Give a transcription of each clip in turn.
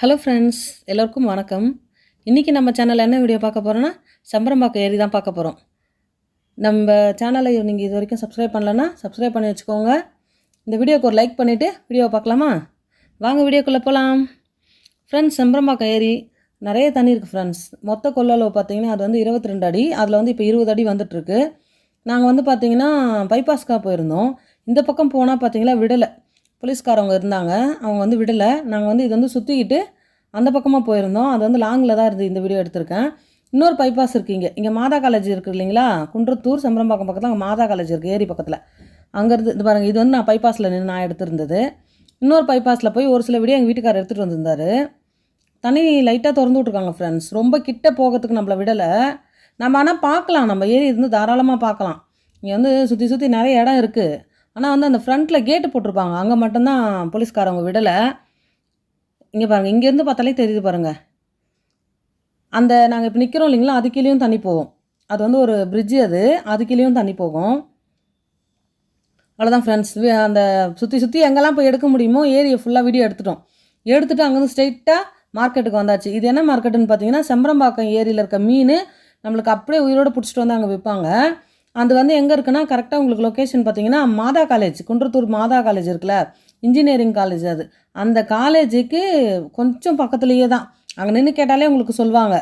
Hello friends எல்லோருக்கும் வணக்கம். இன்றைக்கி நம்ம சேனலில் என்ன வீடியோ பார்க்க போகிறோன்னா சம்பரம்பாக்கம் ஏரி தான் பார்க்க போகிறோம் நம்ம சேனலை நீங்கள் இது வரைக்கும் சப்ஸ்கிரைப் பண்ணலன்னா சப்ஸ்கிரைப் பண்ணி வச்சுக்கோங்க. இந்த வீடியோக்கு ஒரு லைக் பண்ணிவிட்டு வீடியோவை பார்க்கலாமா? வாங்க வீடியோக்குள்ளே போகலாம் ஃப்ரெண்ட்ஸ் செம்பரம்பாக்கம் ஏரி நிறைய தண்ணி இருக்குது ஃப்ரெண்ட்ஸ் மொத்த கொள்ளளவு பார்த்தீங்கன்னா அது வந்து இருபத்தி ரெண்டு அடி அதில் வந்து இப்போ இருபது அடி வந்துட்டுருக்கு நாங்கள் வந்து பார்த்திங்கன்னா பைபாஸ்க்காக போயிருந்தோம். இந்த பக்கம் போனால் பார்த்திங்கன்னா விடலை. போலீஸ்காரவங்க இருந்தாங்க. அவங்க வந்து விடலை. நாங்கள் வந்து இது வந்து சுற்றிக்கிட்டு அந்த பக்கமாக போயிருந்தோம். அது வந்து லாங்கில் தான் இருந்து இந்த வீடியோ எடுத்திருக்கேன். இன்னொரு பைபாஸ் இருக்குது இங்கே. இங்கே மாதா காலேஜ் இருக்குது இல்லைங்களா? குன்றத்தூர் செம்பரம்பாக்கம் பக்கத்தில் அங்கே மாதா காலேஜ் இருக்குது ஏரி பக்கத்தில். அங்கேருந்து இது பாருங்கள் இது வந்து நான் பைபாஸில் நின்று நான் எடுத்திருந்தது. இன்னொரு பைபாஸில் போய் ஒரு சில வீடியோ எங்கள் வீட்டுக்காரர் எடுத்துகிட்டு வந்திருந்தார். தண்ணி லைட்டாக திறந்து விட்ருக்காங்க ஃப்ரெண்ட்ஸ் ரொம்ப கிட்ட போகிறதுக்கு நம்மளை விடலை. நம்ம ஆனால் பார்க்கலாம். நம்ம ஏரி இருந்து தாராளமாக பார்க்கலாம். இங்கே வந்து சுற்றி சுற்றி நிறைய இடம் இருக்குது ஆனால் வந்து அந்த ஃப்ரண்ட்டில் கேட்டு போட்டிருப்பாங்க. அங்கே மட்டும்தான் போலீஸ்காரவங்க விடலை. இங்கே பாருங்கள் இங்கேருந்து பார்த்தாலே தெரியுது பாருங்கள் அந்த நாங்கள் இப்போ நிற்கிறோம் இல்லைங்களா அதுக்கீழேயும் தண்ணி போகும். அது வந்து ஒரு பிரிட்ஜு அது அதுக்கீழேயும் தண்ணி போகும். அவ்வளோதான் ஃப்ரெண்ட்ஸ் அந்த சுற்றி சுற்றி எங்கெல்லாம் போய் எடுக்க முடியுமோ ஏரியை ஃபுல்லாக வீடியோ எடுத்துட்டோம். எடுத்துகிட்டு அங்கேருந்து ஸ்ட்ரெயிட்டாக மார்க்கெட்டுக்கு வந்தாச்சு. இது என்ன மார்க்கெட்டுன்னு பார்த்தீங்கன்னா செம்பரம்பாக்கம் ஏரியில் இருக்க மீன் நம்மளுக்கு அப்படியே உயிரோடு பிடிச்சிட்டு வந்து அங்கே விற்பாங்க அது வந்து எங்கே இருக்குன்னா கரெக்டாக உங்களுக்கு லொக்கேஷன் பார்த்தீங்கன்னா மாதா காலேஜ் குன்றத்தூர் மாதா காலேஜ் இருக்குல்ல இன்ஜினியரிங் காலேஜ் அது. அந்த காலேஜுக்கு கொஞ்சம் பக்கத்துலேயே தான். அங்கே நின்று கேட்டாலே உங்களுக்கு சொல்லுவாங்க.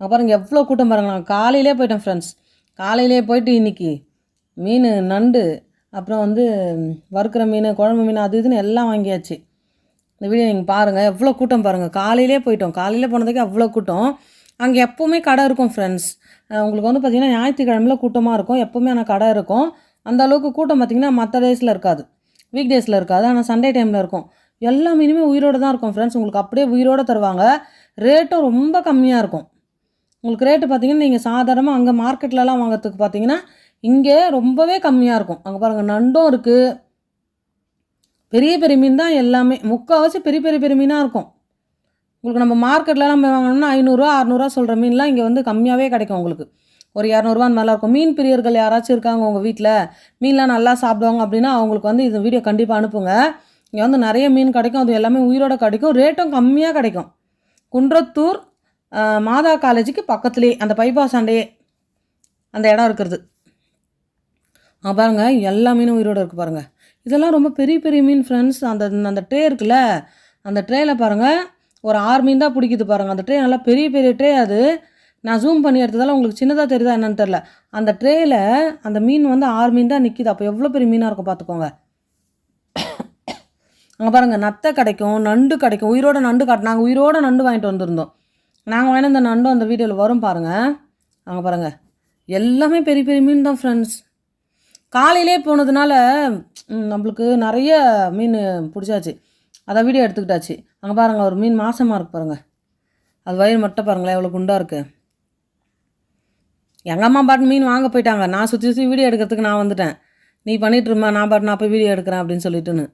அங்கே பாருங்கள் எவ்வளோ கூட்டம் பாருங்க. நாங்கள் காலையிலே போயிட்டேன் ஃப்ரெண்ட்ஸ் காலையிலே போயிட்டு இன்னைக்கு மீன் நண்டு அப்புறம் வந்து வறுக்கிற மீன் குழம்பு மீன் அது இதுன்னு எல்லாம் வாங்கியாச்சு. இந்த வீடியோ நீங்கள் பாருங்கள் எவ்வளோ கூட்டம் பாருங்கள் காலையிலே போயிட்டோம். காலையிலே போனதுக்கு அவ்வளோ கூட்டம். அங்கே எப்போவுமே கடை இருக்கும் ஃப்ரெண்ட்ஸ் உங்களுக்கு வந்து பார்த்திங்கன்னா ஞாயிற்றுக்கிழமையில் கூட்டமாக இருக்கும். எப்போவுமே ஆனால் கடை இருக்கும். அந்த அளவுக்கு கூட்டம் பார்த்திங்கன்னா மற்ற டேஸில் இருக்காது. வீக் டேஸில் இருக்காது. ஆனால் சண்டே டைமில் இருக்கும். எல்லா மீனுமே உயிரோடு தான் இருக்கும் ஃப்ரெண்ட்ஸ் உங்களுக்கு அப்படியே உயிரோடு தருவாங்க. ரேட்டும் ரொம்ப கம்மியாக இருக்கும். உங்களுக்கு ரேட்டு பார்த்தீங்கன்னா நீங்கள் சாதாரணமாக அங்கே மார்க்கெட்லலாம் வாங்குறதுக்கு பார்த்தீங்கன்னா இங்கே ரொம்பவே கம்மியாக இருக்கும். அங்கே பாருங்கள் நண்டும் இருக்குது பெரிய பெரிய மீன் தான் எல்லாமே. முக்கால்வாசி பெரிய பெரிய பெரிய மீனாக இருக்கும். உங்களுக்கு நம்ம மார்க்கெட்டில் நம்ம வாங்கணும்னா ஐநூறுரூவா அறநூறுவா சொல்கிற மீன்லாம் இங்கே வந்து கம்மியாகவே கிடைக்கும் உங்களுக்கு. ஒரு இரநூறுவான்னு மேலே இருக்கும். மீன் பிரியர்கள் யாராச்சும் இருக்காங்க உங்கள் வீட்டில் மீன்லாம் நல்லா சாப்பிடுவாங்க அப்படின்னா அவங்களுக்கு வந்து இந்த வீடியோ கண்டிப்பாக அனுப்புங்க. இங்கே வந்து நிறைய மீன் கிடைக்கும். அது எல்லாமே உயிரோட கிடைக்கும். ரேட்டும் கம்மியாக கிடைக்கும். குன்றத்தூர் மாதா காலேஜுக்கு பக்கத்துலேயே அந்த பைபாஸ் ஆண்டையே அந்த இடம் இருக்கிறது. பாருங்கள் எல்லா மீனும் உயிரோடு இருக்குது பாருங்கள் இதெல்லாம் ரொம்ப பெரிய பெரிய மீன் ஃப்ரெண்ட்ஸ் அந்த அந்த ட்ரே இருக்குல்ல அந்த ட்ரேயில் பாருங்கள் ஒரு ஆர்மின் தான் பிடிக்குது பாருங்கள் அந்த ட்ரே நல்லா பெரிய பெரிய ட்ரே அது. நான் ஜூம் பண்ணி எடுத்ததால் உங்களுக்கு சின்னதாக தெரியுதா என்னன்னு தெரில அந்த ட்ரேயில் அந்த மீன் வந்து ஆறு மீன் தான் நிற்கிது அப்போ எவ்வளோ பெரிய மீனாக இருக்கும் பார்த்துக்கோங்க அங்கே பாருங்கள் நத்தை கிடைக்கும் நண்டு கிடைக்கும். உயிரோட நண்டு காட்டு நாங்கள் உயிரோட நண்டு வாங்கிட்டு வந்திருந்தோம். நாங்கள் வாங்கின அந்த நண்டும் அந்த வீடியோவில் வரும் பாருங்கள் அங்கே பாருங்கள் எல்லாமே பெரிய பெரிய மீன் தான் ஃப்ரெண்ட்ஸ் காலையிலே போனதுனால நம்மளுக்கு நிறைய மீன் பிடிச்சாச்சு. அதை வீடியோ எடுத்துக்கிட்டாச்சு. அங்கே பாருங்கள் ஒரு மீன் மாசமாக இருக்கு பாருங்கள் அது வயிறு மட்டும் பாருங்களேன் எவ்வளோ குண்டாக இருக்குது எங்கள் அம்மா பாட்டு மீன் வாங்க போயிட்டாங்க. நான் சுற்றி சுற்றி வீடியோ எடுக்கிறதுக்கு நான் வந்துட்டேன். நீ பண்ணிகிட்ருமா நான் பாட்டு நான் போய் வீடியோ எடுக்கிறேன் அப்படின்னு சொல்லிட்டுன்னு.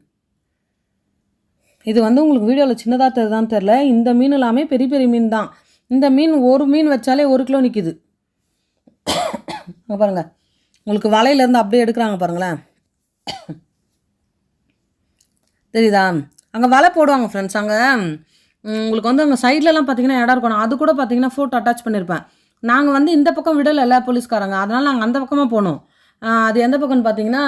இது வந்து உங்களுக்கு வீடியோவில் சின்னதாக தெரியுதான்னு தெரில இந்த மீன் எல்லாமே பெரிய பெரிய மீன் தான். இந்த மீன் ஒரு மீன் வச்சாலே ஒரு கிலோ நிற்கிது அங்கே பாருங்கள் உங்களுக்கு வலையிலேருந்து அப்படியே எடுக்கிறாங்க பாருங்களேன். தெரியுதா? அங்கே வலை போடுவாங்க ஃப்ரெண்ட்ஸ் அங்கே உங்களுக்கு வந்து அங்கே சைட்லலாம் பார்த்தீங்கன்னா இடம் இருக்கணும் அது கூட பார்த்தீங்கன்னா ஃபோட்டோ அட்டாச் பண்ணியிருப்பேன் நாங்கள் வந்து இந்த பக்கம் விடலைல்ல போலீஸ்காரங்க அதனால் நாங்கள் அந்த பக்கமாக போனோம். அது எந்த பக்கம்னு பார்த்தீங்கன்னா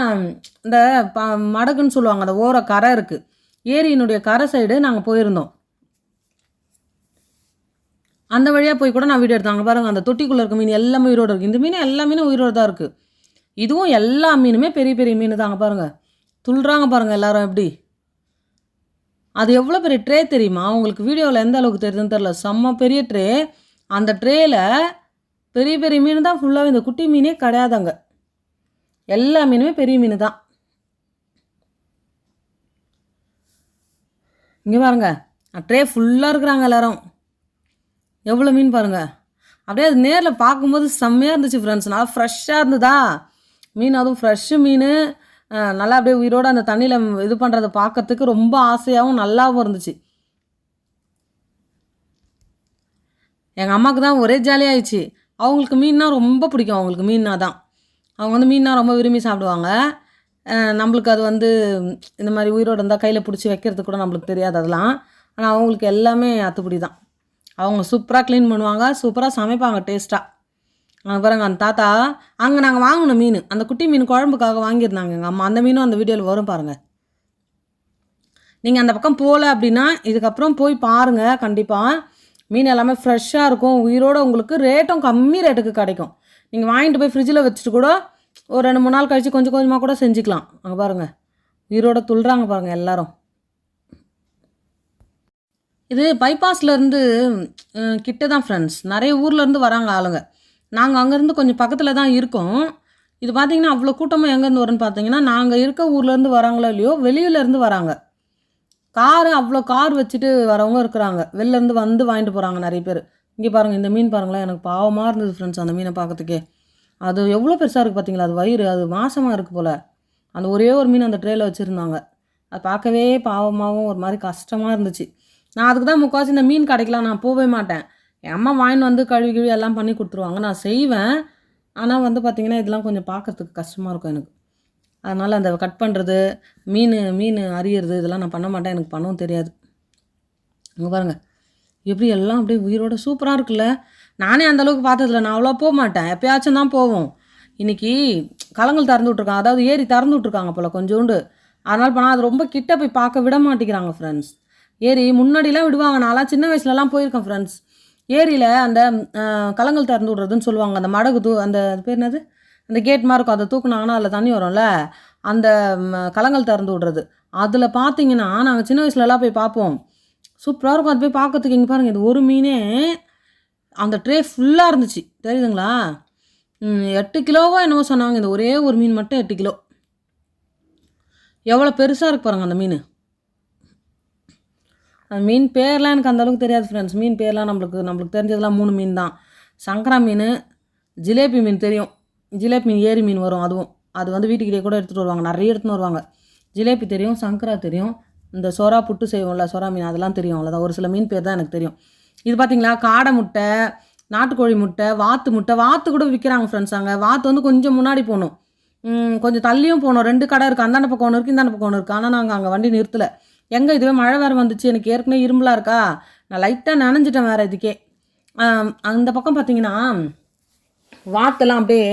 இந்த ப மடகுன்னு சொல்லுவாங்க. அந்த ஓர கரை இருக்குது ஏரியினுடைய கரை சைடு நாங்கள் போயிருந்தோம். அந்த வழியாக போய் கூட நான் வீடியோ எடுத்தேன். அங்கே பாருங்கள் அந்த தொட்டிக்குள்ளே இருக்க மீன் எல்லாமே உயிரோடு இருக்குது இந்த மீன் எல்லா மீனும் உயிரோடு தான் இருக்குது இதுவும் எல்லா மீனுமே பெரிய பெரிய மீன் தாங்க பாருங்கள் துள்ளுறாங்க பாருங்கள் எல்லாரும் எப்படி. அது எவ்வளோ பெரிய ட்ரே தெரியுமா? உங்களுக்கு வீடியோவில் எந்த அளவுக்கு தெரியுதுன்னு தெரில செம்ம பெரிய ட்ரே அந்த ட்ரேயில் பெரிய பெரிய மீன் தான். ஃபுல்லாகவே இந்த குட்டி மீனே கிடையாதுங்க. எல்லா மீனுமே பெரிய மீன் தான். இங்கே பாருங்க. ட்ரே ஃபுல்லாக இருக்கிறாங்க எல்லாரும். எவ்வளோ மீன் பாருங்கள் அப்படியே அது நேரில் பார்க்கும்போது செம்மையாக இருந்துச்சு ஃப்ரெண்ட்ஸ் நல்லா ஃப்ரெஷ்ஷாக இருந்ததா? மீன் அதுவும் ஃப்ரெஷ்ஷு மீன். நல்லா அப்படியே உயிரோட அந்த தண்ணியில் இது பண்ணுறத பார்க்கறதுக்கு ரொம்ப ஆசையாகவும் நல்லாவும் இருந்துச்சு. எங்கள் அம்மாவுக்கு தான் ஒரே ஜாலியாகிடுச்சு அவங்களுக்கு மீன்னா ரொம்ப பிடிக்கும். அவங்களுக்கு மீன்னா தான். அவங்க வந்து மீன்னா ரொம்ப விரும்பி சாப்பிடுவாங்க. நம்மளுக்கு அது வந்து இந்த மாதிரி உயிரோடு இருந்தால் கையில் பிடிச்சி வைக்கிறது கூட நம்மளுக்கு தெரியாது அதெல்லாம். ஆனால் அவங்களுக்கு எல்லாமே அத்துப்படி தான். அவங்க சூப்பராக க்ளீன் பண்ணுவாங்க. சூப்பராக சமைப்பாங்க டேஸ்ட்டாக பாருங்க அந்த தாத்தா அங்கே நாங்கள் வாங்கினோம் மீன். அந்த குட்டி மீன் குழம்புக்காக வாங்கியிருந்தாங்க எங்கள் அம்மா. அந்த மீனும் அந்த வீடியோவில் வரும் பாருங்கள் நீங்கள் அந்த பக்கம் போகல அப்படின்னா இதுக்கப்புறம் போய் பாருங்கள் கண்டிப்பாக மீன் எல்லாமே ஃப்ரெஷ்ஷாக இருக்கும். உயிரோட உங்களுக்கு ரேட்டும் கம்மி ரேட்டுக்கு கிடைக்கும். நீங்கள் வாங்கிட்டு போய் ஃப்ரிட்ஜில் வச்சுட்டு கூட ஒரு ரெண்டு மூணு நாள் கழித்து கொஞ்சம் கொஞ்சமாக கூட செஞ்சுக்கலாம். அங்கே பாருங்கள் உயிரோட துள்ளுறாங்க பாருங்கள் எல்லாரும். இது பைபாஸ்லேருந்து கிட்ட தான் ஃப்ரெண்ட்ஸ் நிறைய ஊர்லேருந்து வராங்க ஆளுங்க. நாங்கள் அங்கேருந்து கொஞ்சம் பக்கத்தில் தான் இருக்கோம். இது பார்த்தீங்கன்னா அவ்வளோ கூட்டமாக எங்கேருந்து வரும்னு பார்த்தீங்கன்னா நாங்கள் இருக்க ஊர்லேருந்து வராங்களோ இல்லையோ வெளியிலேருந்து வராங்க. காரு அவ்வளோ கார் வச்சுட்டு வரவங்க இருக்கிறாங்க. வெளிலேருந்து வந்து வாங்கிட்டு போகிறாங்க நிறைய பேர். இங்கே பாருங்கள் இந்த மீன் பாருங்களேன் எனக்கு பாவமாக இருந்தது ஃப்ரெண்ட்ஸ் அந்த மீனை பார்க்கறதுக்கே அது எவ்வளோ பெருசாக இருக்குது பார்த்தீங்களா அது வயிறு அது மாசமாக இருக்குது போல். அந்த ஒரே ஒரு மீன் அந்த ட்ரேயில் வச்சுருந்தாங்க. அது பார்க்கவே பாவமாகவும் ஒரு மாதிரி கஷ்டமாக இருந்துச்சு. நான் அதுக்கு தான் முக்கால்வாசி இந்த மீன் கடைக்கெலாம் நான் போகவே மாட்டேன். என் அம்மா வாங்கின்னு வந்து கழுவி கழுவி எல்லாம் பண்ணி கொடுத்துருவாங்க. நான் செய்வேன். ஆனால் வந்து பார்த்திங்கன்னா இதெல்லாம் கொஞ்சம் பார்க்கறதுக்கு கஷ்டமாக இருக்கும் எனக்கு. அதனால் அந்த கட் பண்ணுறது மீன் மீன் அறியறது இதெல்லாம் நான் பண்ண மாட்டேன். எனக்கு பண்ணவும் தெரியாது. இங்கே பாருங்கள் எப்படி எல்லாம் அப்படியே உயிரோட சூப்பராக இருக்குல்ல. நானே அந்தளவுக்கு பார்த்ததில்ல. நான் அவ்வளோ போக மாட்டேன். எப்பயாச்சும் தான் போவோம். இன்னைக்கு கலங்கள் திறந்து விட்ருக்காங்க அதாவது ஏரி திறந்து விட்ருக்காங்க போல் கொஞ்சோண்டு. அதனால் போனால் அது ரொம்ப கிட்ட போய் பார்க்க விட மாட்டேங்கிறாங்க ஃப்ரெண்ட்ஸ் ஏரி முன்னாடிலாம் விடுவாங்க. நான்லாம் சின்ன வயசுலலாம் போயிருக்கேன் ஃப்ரெண்ட்ஸ் ஏரியில் அந்த கலங்கள் திறந்து விட்றதுன்னு சொல்லுவாங்க. அந்த மடகு தூ அந்த பேர் என்னது? அந்த கேட் மாதிரி இருக்கும். அதை தூக்குனாங்கன்னா அதில் தண்ணி வரும்ல? அந்த கலங்கள் திறந்து விட்றது. அதில் பார்த்தீங்கன்னா நாங்கள் சின்ன வயசுலலாம் போய் பார்ப்போம். சூப்பராக இருக்கும். அது போய் பார்க்கறதுக்கு இங்கே பாருங்கள் இது ஒரு மீனே அந்த ட்ரே ஃபுல்லாக இருந்துச்சு. தெரியுதுங்களா? எட்டு கிலோவோ என்னவோ சொன்னாங்க. இந்த ஒரே ஒரு மீன் மட்டும் எட்டு கிலோ. எவ்வளோ பெருசாக இருக்கு பாருங்க அந்த மீன். அந்த மீன் பேர்லாம் எனக்கு அந்தளவுக்கு தெரியாது ஃப்ரெண்ட்ஸ் மீன் பேர்லாம் நம்மளுக்கு நம்மளுக்கு தெரிஞ்சதெல்லாம் மூணு மீன் தான். சங்கரா மீன் ஜிலேபி மீன் தெரியும். ஜிலேபி மீன் ஏரி மீன் வரும் அதுவும். அது வந்து வீட்டுக்கிட்டே கூட எடுத்துகிட்டு வருவாங்க. நிறைய எடுத்துன்னு வருவாங்க. ஜிலேபி தெரியும் சங்கரா தெரியும். இந்த சொரா புட்டு செய்வோம்ல சொரா மீன் அதெல்லாம் தெரியும் அவ்வளோதான் ஒரு சில மீன் பேர் தான் எனக்கு தெரியும். இது பார்த்திங்களா காடை முட்டை நாட்டுக்கோழி முட்டை வாத்து முட்டை. வாத்து கூட விற்கிறாங்க ஃப்ரெண்ட்ஸ் அங்கே. வாத்து வந்து கொஞ்சம் முன்னாடி போகணும். கொஞ்சம் தள்ளியும் போகணும். ரெண்டு கடை இருக்குது அந்தாண்ட பக்கம் ஒன்று இருக்குது இந்தாண்ட பக்கம் ஒன்று இருக்குது ஆனால் நாங்கள் அங்கே வண்டி நிறுத்தலை. எங்கே இதுவே மழை வேறு வந்துச்சு? எனக்கு ஏற்கனவே இரும்பலாக இருக்கா? நான் லைட்டாக நனைஞ்சிட்டேன் வேறு இதுக்கே. அந்த பக்கம் பார்த்தீங்கன்னா வாத்தெல்லாம் அப்படியே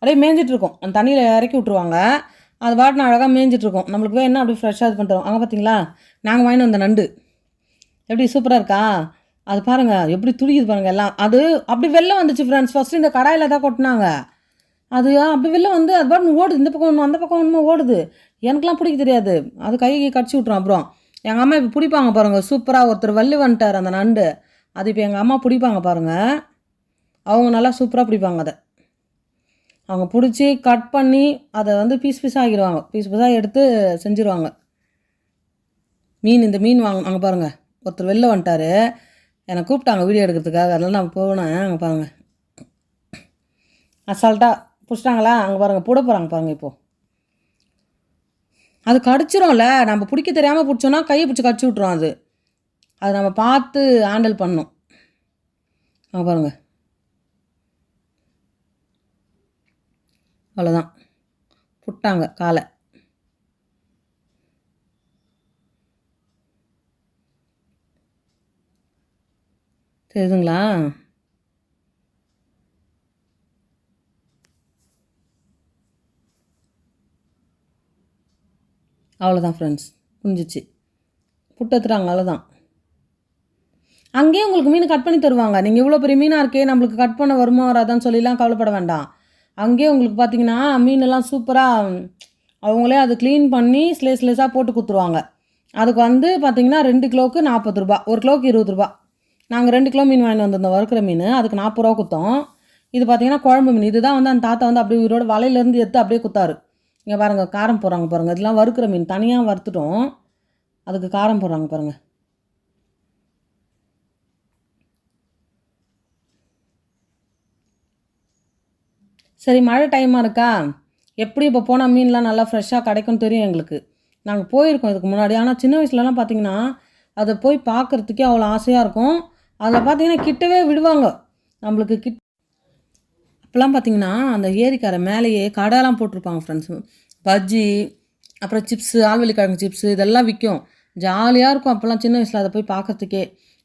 அப்படியே மேய்ஞ்சிட்ருக்கோம் அந்த தண்ணியில் இறக்கி விட்ருவாங்க அது பாட்டு அழகாக மேய்ஞ்சிட்ருக்கோம் நம்மளுக்கு என்ன அப்படியே ஃப்ரெஷ்ஷாக இது பண்ணுறோம் அங்கே பார்த்தீங்களா நாங்கள் வாங்கிட்டு வந்த நண்டு. எப்படி சூப்பராக இருக்கா? அது பாருங்கள் எப்படி துடிக்குது பாருங்கள் எல்லாம். அது அப்படி வெளில வந்துச்சு ஃப்ரெண்ட்ஸ் ஃபஸ்ட்டு இந்த கடாயில் தான் கொட்டினாங்க. அது அப்படி வெளில வந்து அது பாட்டு ஓடுது. இந்த பக்கம் ஒன்று அந்த பக்கம் ஒன்றுமோ ஓடுது. எனக்கெலாம் பிடிக்க தெரியாது. அது கையை கடிச்சு விட்ருவோம் அப்புறம். எங்கள் அம்மா இப்போ பிடிப்பாங்க பாருங்கள் சூப்பராக ஒருத்தர் வள்ளி வந்துட்டார் அந்த நண்டு. அது இப்போ எங்கள் அம்மா பிடிப்பாங்க பாருங்கள் அவங்க நல்லா சூப்பராக பிடிப்பாங்க அதை. அவங்க பிடிச்சி கட் பண்ணி அதை வந்து பீஸ் பீஸாக ஆக்கிடுவாங்க. பீஸ் பீஸாக எடுத்து செஞ்சுருவாங்க. மீன் இந்த மீன் வாங்க அங்கே பாருங்கள் ஒருத்தர் வெளில வந்துட்டாரு. என்னை கூப்பிட்டாங்க வீடியோ எடுக்கிறதுக்காக. அதெல்லாம் நான் போனேன். அங்கே பாருங்கள் அசால்ட்டாக பிடிச்சிட்டாங்களா? அங்கே பாருங்கள் போட போகிறாங்க பாருங்கள் இப்போது அது கடிச்சிரும்ல. நம்ம பிடிக்க தெரியாமல் பிடிச்சோன்னா கையை பிடிச்சி கடிச்சு விட்ரும் அது. அதை நம்ம பார்த்து ஹேண்டில் பண்ணும். ஆ பாருங்கள் அவ்வளோதான் புட்டாங்க காலை. தெரியுதுங்களா? அவ்வளோதான் ஃப்ரெண்ட்ஸ் புரிஞ்சிச்சு. புட்டத்துறாங்க அவ்வளோதான் அங்கேயே உங்களுக்கு மீன் கட் பண்ணி தருவாங்க. நீங்கள் இவ்வளோ பெரிய மீனாக இருக்கே நம்மளுக்கு கட் பண்ண வருமா வராதான்னு சொல்லிலாம் கவலைப்பட வேண்டாம். அங்கேயே உங்களுக்கு பார்த்தீங்கன்னா மீனெல்லாம் சூப்பராக அவங்களே அது க்ளீன் பண்ணி ஸ்லேஸ் ஸ்லேஸாக போட்டு கொடுத்துருவாங்க அதுக்கு வந்து பார்த்தீங்கன்னா ரெண்டு கிலோவுக்கு நாற்பது ரூபா ஒரு கிலோவுக்கு இருபது ரூபா நாங்கள் ரெண்டு கிலோ மீன் வாங்கிட்டு வந்திருந்தோம் வறுக்கிற மீன். அதுக்கு நாற்பது ரூபா கொடுத்தோம் இது பார்த்தீங்கன்னா குழம்பு மீன். இதுதான் வந்து அந்த தாத்தா வந்து அப்படியே உயிரோட வலையிலேருந்து எடுத்து அப்படியே குத்தாரு. இங்கே பாருங்கள் காரம் போடுறாங்க பாருங்கள் இதெல்லாம் வறுக்கிற மீன். தனியாக வறுத்துட்டோம். அதுக்கு காரம் போடுறாங்க பாருங்கள் சரி மழை டைமாக இருக்கா? எப்படி இப்போ போனால் மீன்லாம் நல்லா ஃப்ரெஷ்ஷாக கிடைக்கும்னு தெரியும் எங்களுக்கு. நாங்கள் போயிருக்கோம் இதுக்கு முன்னாடி. ஆனால் சின்ன வயசுலலாம் பார்த்தீங்கன்னா அதை போய் பார்க்குறதுக்கே அவ்வளோ ஆசையாக இருக்கும். அதில் பார்த்தீங்கன்னா கிட்டவே விடுவாங்க. நம்மளுக்கு கிட் அப்போல்லாம் பார்த்தீங்கன்னா அந்த ஏரிக்காரை மேலேயே கடைலாம் போட்டிருப்பாங்க ஃப்ரெண்ட்ஸ் பஜ்ஜி அப்புறம் சிப்ஸு ஆழ்வெளி கிழங்கு சிப்ஸு இதெல்லாம் விற்கும் ஜாலியாக இருக்கும் அப்போல்லாம் சின்ன வயசில் அதை போய் பார்க்கறதுக்கே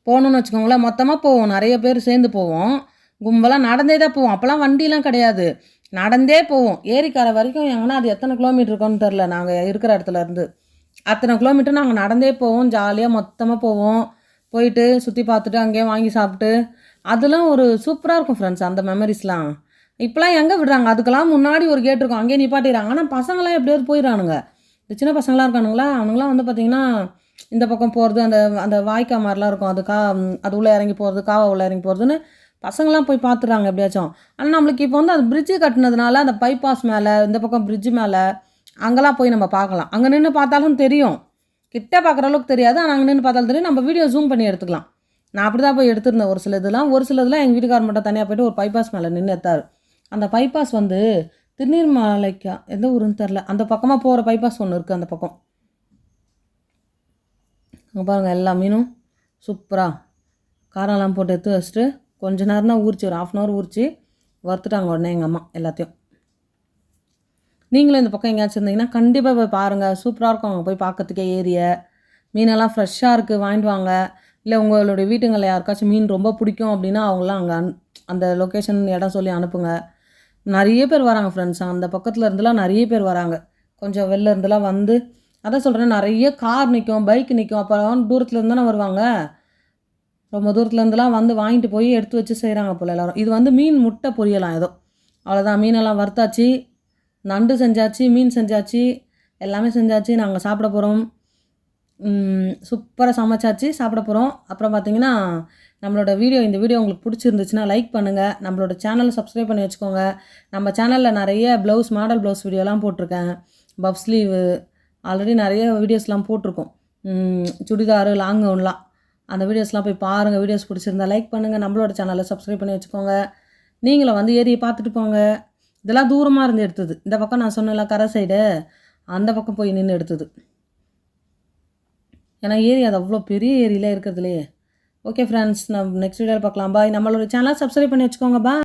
போகணுன்னு வச்சுக்கோங்களேன் மொத்தமாக போவோம். நிறைய பேர் சேர்ந்து போவோம். கும்பலாக நடந்தே தான் போவோம். அப்போல்லாம் வண்டிலாம் கிடையாது. நடந்தே போவோம். ஏரிக்கரை வரைக்கும் எங்கன்னா அது எத்தனை கிலோமீட்டர் இருக்கும்னு தெரில நாங்கள் இருக்கிற இடத்துல இருந்து. அத்தனை கிலோமீட்டர் நாங்கள் நடந்தே போவோம். ஜாலியாக மொத்தமாக போவோம். போயிட்டு சுற்றி பார்த்துட்டு அங்கேயே வாங்கி சாப்பிட்டு. அதெல்லாம் ஒரு சூப்பராக இருக்கும் ஃப்ரெண்ட்ஸ் அந்த மெமரிஸ்லாம் இப்போலாம் எங்கே விடுறாங்க? அதுக்கெல்லாம் முன்னாடி ஒரு கேட் இருக்கும். அங்கேயே நிப்பாட்டிடுறாங்க. ஆனால் பசங்களாம் எப்படியாவது போயிடறானுங்க. இந்த சின்ன பசங்களாம் இருக்கானுங்களா? அவனுங்களாம் வந்து பார்த்திங்கன்னா இந்த பக்கம் போகிறது அந்த அந்த வாய்க்கா மாதிரிலாம் இருக்கும். அது கா அது உள்ளே இறங்கி போகிறது காவா உள்ளே இறங்கி போகிறதுன்னு பசங்களாம் போய் பார்த்துறாங்க எப்படியாச்சும். ஆனால் நம்மளுக்கு இப்போ வந்து அது பிரிட்ஜு கட்டினதுனால அந்த பைபாஸ் மேலே இந்த பக்கம் பிரிட்ஜு மேலே அங்கெல்லாம் போய் நம்ம பார்க்கலாம். அங்கே நின்று பார்த்தாலும் தெரியும். கிட்ட பார்க்குற அளவுக்கு தெரியாது. ஆனால் அங்கே நின்று பார்த்தாலும் தெரியும். நம்ம வீடியோ ஜூம் பண்ணி எடுத்துக்கலாம். நான் அப்படி தான் போய் எடுத்திருந்தேன். ஒரு சில இதெல்லாம் ஒரு சில இதெல்லாம் எங்கள் வீட்டுக்காரர் மட்டும் தனியாக போய்ட்டு ஒரு பைபாஸ் மேலே நின்று எடுத்தார். அந்த பைபாஸ் வந்து திருநீர்மலைக்கா எந்த ஊருன்னு தெரில அந்த பக்கமாக போகிற பைபாஸ் ஒன்று இருக்குது அந்த பக்கம். அங்கே பாருங்கள் எல்லா மீனும் சூப்பராக காரம்லாம் போட்டு எடுத்து வச்சுட்டு கொஞ்ச நேரம் தான் ஊறிச்சு. ஒரு ஆஃப் அன் ஹவர் ஊறிச்சு. வறுத்துட்டாங்க உடனே எங்கள் அம்மா எல்லாத்தையும். நீங்களும் இந்த பக்கம் எங்கேயாச்சும் இருந்தீங்கன்னா கண்டிப்பாக போய் பாருங்கள் சூப்பராக இருக்கும். அங்கே போய் பார்க்கறதுக்கே ஏரிய. மீனெல்லாம் ஃப்ரெஷ்ஷாக இருக்குது வாங்கிட்டு வாங்க. இல்லை உங்களுடைய வீட்டுங்களில் யாருக்காச்சும் மீன் ரொம்ப பிடிக்கும் அப்படின்னா அவங்களாம் அங்கே அந்த லொக்கேஷன் இடம் சொல்லி அனுப்புங்க. நிறைய பேர் வராங்க ஃப்ரெண்ட்ஸ் அந்த பக்கத்தில் இருந்துலாம் நிறைய பேர் வராங்க. கொஞ்சம் வெளில இருந்துலாம் வந்து அதான் சொல்கிறேன் நிறைய கார் நிற்கும் பைக் நிற்கும் அப்புறம் தூரத்தில் தானே வருவாங்க. ரொம்ப தூரத்துலேருந்துலாம் வந்து வாங்கிட்டு போய் எடுத்து வச்சு செய்கிறாங்க போல் எல்லாரும். இது வந்து மீன் முட்டை பொரியலாம் ஏதோ. அவ்வளோதான் மீனெல்லாம் வறுத்தாச்சு. நண்டு செஞ்சாச்சு மீன் செஞ்சாச்சு. எல்லாமே செஞ்சாச்சு. நாங்கள் சாப்பிட போகிறோம் சூப்பராக சமைச்சாச்சு சாப்பிட போகிறோம் அப்புறம் பார்த்தீங்கன்னா நம்மளோட வீடியோ இந்த வீடியோ உங்களுக்கு பிடிச்சிருந்துச்சுன்னா லைக் பண்ணுங்கள் நம்மளோட சேனலை சப்ஸ்கிரைப் பண்ணி வச்சுக்கோங்க. நம்ம சேனலில் நிறைய ப்ளவுஸ் மாடல் ப்ளவுஸ் வீடியோலாம் போட்டிருக்கேன். பஃப் ஸ்லீவு ஆல்ரெடி நிறைய வீடியோஸ்லாம் போட்டிருக்கோம். சுடிதாரு லாங் கவுன்லாம் அந்த வீடியோஸ்லாம் போய் பாருங்கள் வீடியோஸ் பிடிச்சிருந்தா லைக் பண்ணுங்கள் நம்மளோட சேனலை சப்ஸ்கிரைப் பண்ணி வச்சுக்கோங்க. நீங்களும் வந்து ஏரியை பார்த்துட்டு போங்க. இதெல்லாம் தூரமாக இருந்து எடுத்தது. இந்த பக்கம் நான் சொன்னல கரை சைடு அந்த பக்கம் போய் நின்று எடுத்தது. ஏன்னா ஏரி அது அவ்வளோ பெரிய ஏரியில இருக்கிறதுலையே. ஓகே ஃப்ரெண்ட்ஸ் நம்ம நெக்ஸ்ட் வீடியோவில் பார்க்கலாம். பாய் நம்மளோட சேனலாக சப்ஸ்கிரைப் பண்ணி வச்சுக்கோங்க. பா